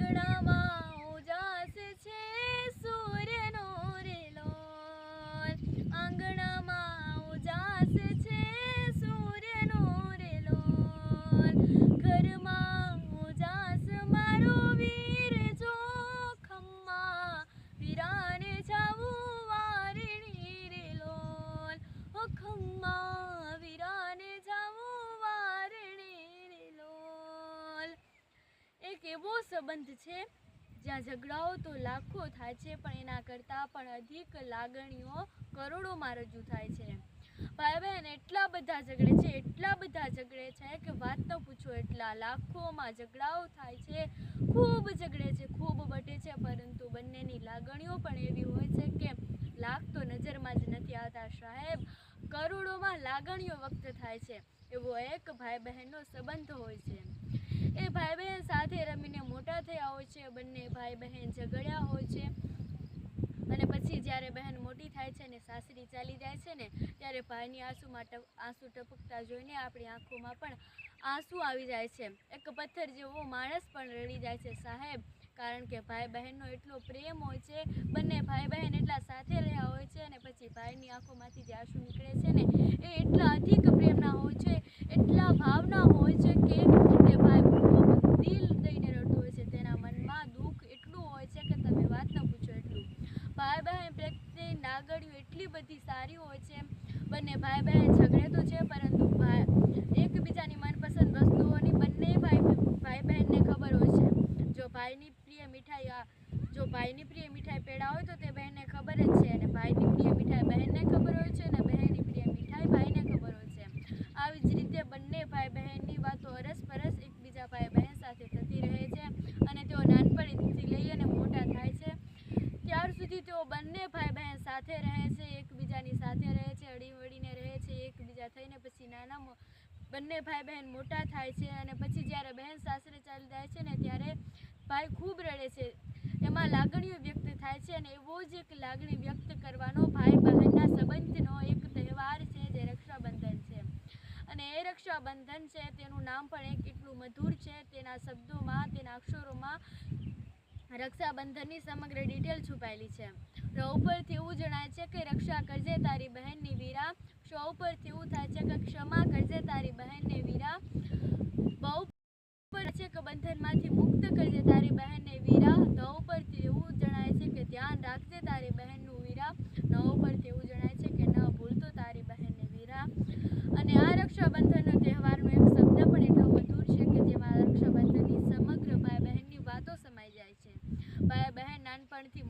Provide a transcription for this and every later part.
ಕಣಗಣ એવો સંબંધ છે, જ્યાં ઝઘડાઓ તો લાખો થાય છે, પણ એના કરતાં પણ અધિક લાગણીઓ કરોડોમાં રજૂ થાય છે. ભાઈ બહેન, એટલા બધા ઝઘડે છે, એટલા બધા ઝઘડે છે કે વાત ન પૂછો એટલા. લાખોમાં ઝઘડાઓ થાય છે, ખૂબ ઝઘડે છે, ખૂબ બટે છે, પરંતુ બંનેની લાગણીઓ પણ એવી હોય છે કે લાખ તો નજરમાં જ નથી આવતા. સાહેબ, કરોડોમાં લાગણીઓ વ્યક્ત થાય છે. એવો એક ભાઈ બહેનનો સંબંધ હોય છે. એ ભાઈ બહેન સાથે રમીને મોટા થયા હોય છે, બંને ભાઈ બહેન ઝઘડ્યા હોય છે. અને પછી જ્યારે બહેન મોટી થાય છે ને સાસરી ચાલી જાય છે ને, ત્યારે ભાઈની આંસુમાં આંસુ ટપકતા જોઈને આપણી આંખોમાં પણ આંસુ આવી જાય છે. એક પથ્થર જેવો માણસ પણ રડી જાય છે, સાહેબ. કારણ કે ભાઈ બહેનનો એટલો પ્રેમ હોય છે, બંને ભાઈ બહેન એટલા સાથે રહ્યા હોય છે અને પછી ભાઈની આંખોમાંથી જે આંસુ નીકળે છે ને, એ એટલા અધિક પ્રેમના હોય છે, એટલા ભાવના હોય છે કે તે ભાઈ ખૂબ દિલ દઈને રડતો હોય છે તેના મનમાં દુઃખ એટલું હોય છે કે તમે વાત ન પૂછો એટલું ભાઈ બહેન પ્રત્યે લાગણીઓ એટલી બધી સારી હોય છે બંને ભાઈ બહેન ઝઘડે તો છે, પરંતુ એકબીજાની મનપસંદ વસ્તુઓની બંને ભાઈ ભાઈ બહેનને ખબર હોય છે. જો ભાઈની પ્રિય મીઠાઈ જો ભાઈની પ્રિય મીઠાઈ પેડા હોય તો તે બહેનને ખબર જ છે અને ભાઈની પ્રિય મીઠાઈ બહેનને ખબર હોય છે અને બહેનની પ્રિય મીઠાઈ ભાઈને ખબર હોય છે આવી જ રીતે બંને ભાઈ બહેનની વાતો અરસપરસ એકબીજા ભાઈ બહેન સાથે થતી રહે છે અને તેઓ નાનપણથી લઈ અને મોટા થાય છે. ત્યાર સુધી તેઓ બંને ભાઈ બહેન સાથે રહે છે એકબીજાની સાથે રહે છે વળીને રહે છે, એકબીજા થઈને પછી નાના બંને ભાઈ બહેન મોટા થાય છે અને પછી જ્યારે બહેન સાસરે ચાલી જાય છે ને ત્યારે ભાઈ ખૂબ રડે છે. એમાં લાગણીઓ વ્યક્ત થાય છે અને એવો જ એક લાગણી વ્યક્ત કરવાનો ભાઈ બહેનના સંબંધનો એક તહેવાર છે જે રક્ષાબંધન છે. અને એ રક્ષાબંધન છે તેનું નામ પણ એક એટલું મધુર છે, તેના શબ્દોમાં, તેના અક્ષરોમાં રક્ષાબંધનની સમગ્ર ડિટેલ છુપાયેલી છે. ઉપરથી એવું જણાય છે કે રક્ષા કરજે તારી બહેનની વીરા ક્ષ ઉપરથી એવું થાય છે કે ક્ષમા કરજે તારી બહેનને વીરા બહુ ઉપર છે કે બંધનમાંથી મુક્ત કરજે તારી બહેનને વીરા ધ ઉપરથી એવું જણાય છે કે ધ્યાન રાખજે તારી બહેનનું વીરા ન ઉપરથી એવું જણાય છે કે ન ભૂલતો તારી બહેનને વીરા અને આ રક્ષાબંધનનો તહેવારનો એક શબ્દ પણ એટલો મધુર છે કે જેમાં રક્ષાબંધનની સમગ્ર ભાઈ બહેનની વાતો સમાઈ જાય છે ભાઈ બહેન નાનપણથી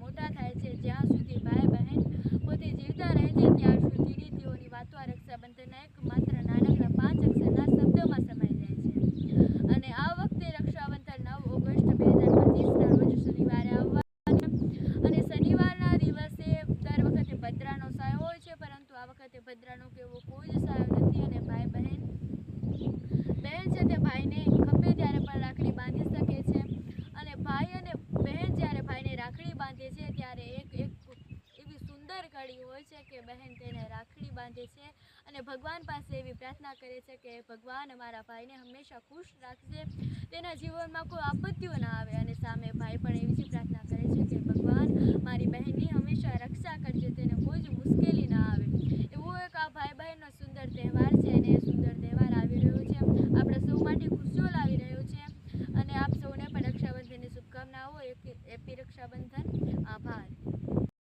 થાય છે. જ્યાં સુધી ભાઈ બહેન પોતે જીવતા રહે છે, ત્યાં સુધી તેઓની વાતો આ રક્ષાબંધનના એક માત્ર નાનકડા પાંચ અક્ષરના શબ્દોમાં સમાઈ જાય છે. અને આ વખતે રક્ષાબંધન નવ ઓગસ્ટ બે હજાર પચીસના રોજ શનિવારે આવવા છે અને શનિવારના દિવસે દર વખતે ભદ્રાનો સાયો હોય છે પરંતુ આ વખતે ભદ્રાનો કે એવો કોઈ જ સાયો નથી અને ભાઈ બહેન બહેન છે તે ભાઈને ખપે ત્યારે પણ રાખડી બાંધી શકે છે અને ભાઈ અને બહેન જ્યારે ભાઈને રાખડી બાંધે છે ત્યારે એક એક એવી સુંદર કડી હોય છે કે બહેન તેને રાખડી બાંધે છે અને ભગવાન પાસે એવી પ્રાર્થના કરે છે કે ભગવાન અમારા ભાઈને હંમેશા ખુશ રાખજે. તેના જીવનમાં કોઈ આપત્તિઓ ના આવે અને સામે ભાઈ પણ એવી જ પ્રાર્થના કરે